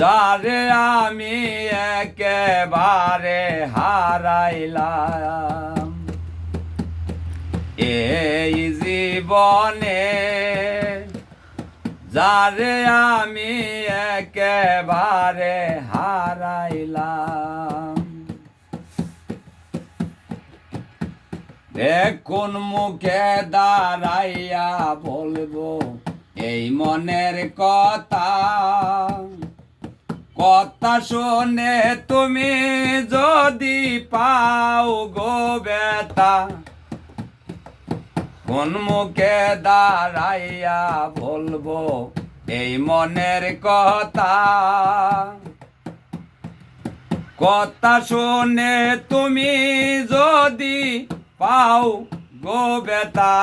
যারে আমি একেবারে হারাইলাম, এই জীবনে যারে আমি একেবারে হারাইলাম। এখন মুখে দাঁড়াইয়া বলব, এই মনের কথা কথা শুনে তুমি যদি পাও গো বেতা কোন মুখে দাঁড়াইয়া বলব এই মনের কথা? কথা শুনে তুমি যদি পাও গো বেতা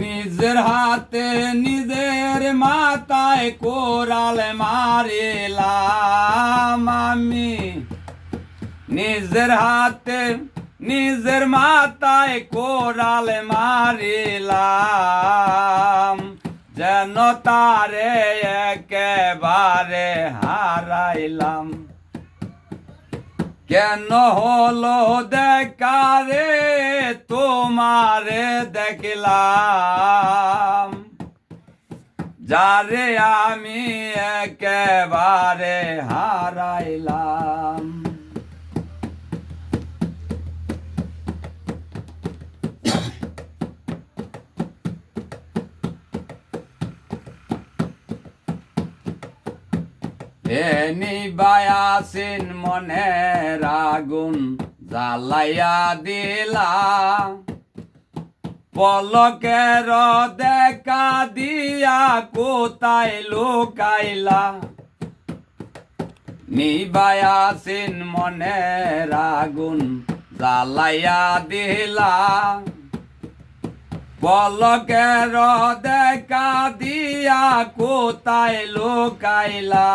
নিজের হাতে নিজের মাথায় কোরাল মারিলাম আমি। নিজের হাতে নিজের মাথায় কোরাল মারিলাম, যেন তারে একেবারে হারাইলাম। কেন হলো দেখারে তোমারে দেখলাম। যারে আমি একেবারে হারাইলাম। এনি বায়াসিন মনের আগুন জ্বালাইয়া দিলা। পলকের দেখা দিয়া কোথায় লুকাইলা? নিবায়াসিন মনের আগুন জ্বালাইয়া দিলা। পলকের দেখা দিয়া কোথায় লোকাইলা?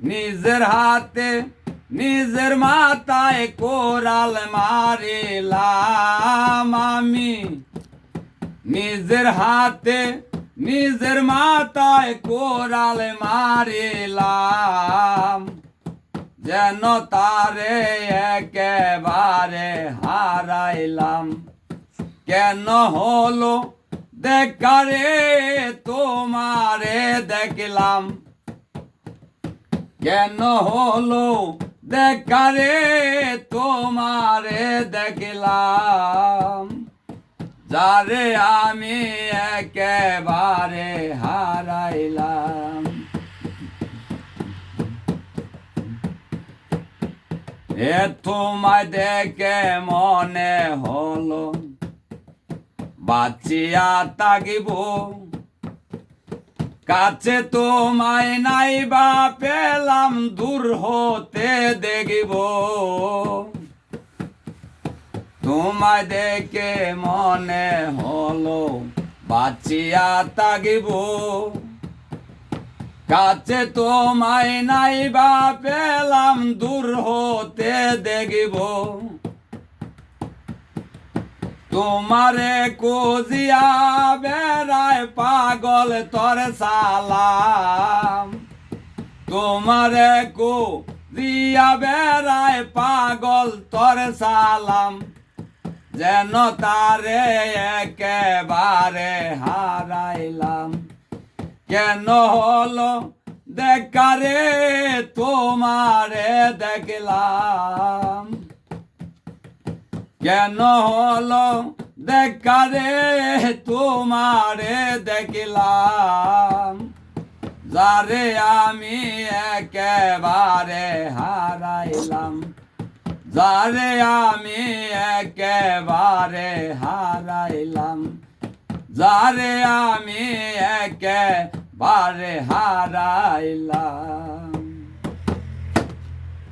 নিজের হাতে, নিজের মাথায় কোরাল মারিলাম আমি। নিজের হাতে, নিজের মাথায় কোরাল মারিলাম। যেন তারে একেবারে হারাইলাম। কেন হলো দেখারে, তোমারে দেখলাম। কেন হলো দেখারে, তোমারে দেখলাম। যারে আমি একেবারে হারাইলাম। এ তোমায় দেখে মনে হলো বাঁচিয়া তাগিব কাছে তোমায় নাই বা পেলাম, দূর হতে দেখিব। তোমায় দেখে মনে হলো, বাঁচিয়া তাগিব কাছে তোমায় নাই বা পেলাম, দূর হতে দেখিব। তোমারে কোজিয়া বেড়ায় পাগল তোর সালাম। তোমারে কো দিয়া বেড়ায় পাগল তোর সালাম। যেন তারে একেবারে হারাইলাম। কেন হলো দেখারে তোমারে দেখলাম। কেন হলো? দেখারে তোমারে দেখলাম। যারে আমি একেবারে হারাইলাম। যারে আমি একেবারে হারাইলাম। যারে আমি একে বারে হারাইলাম।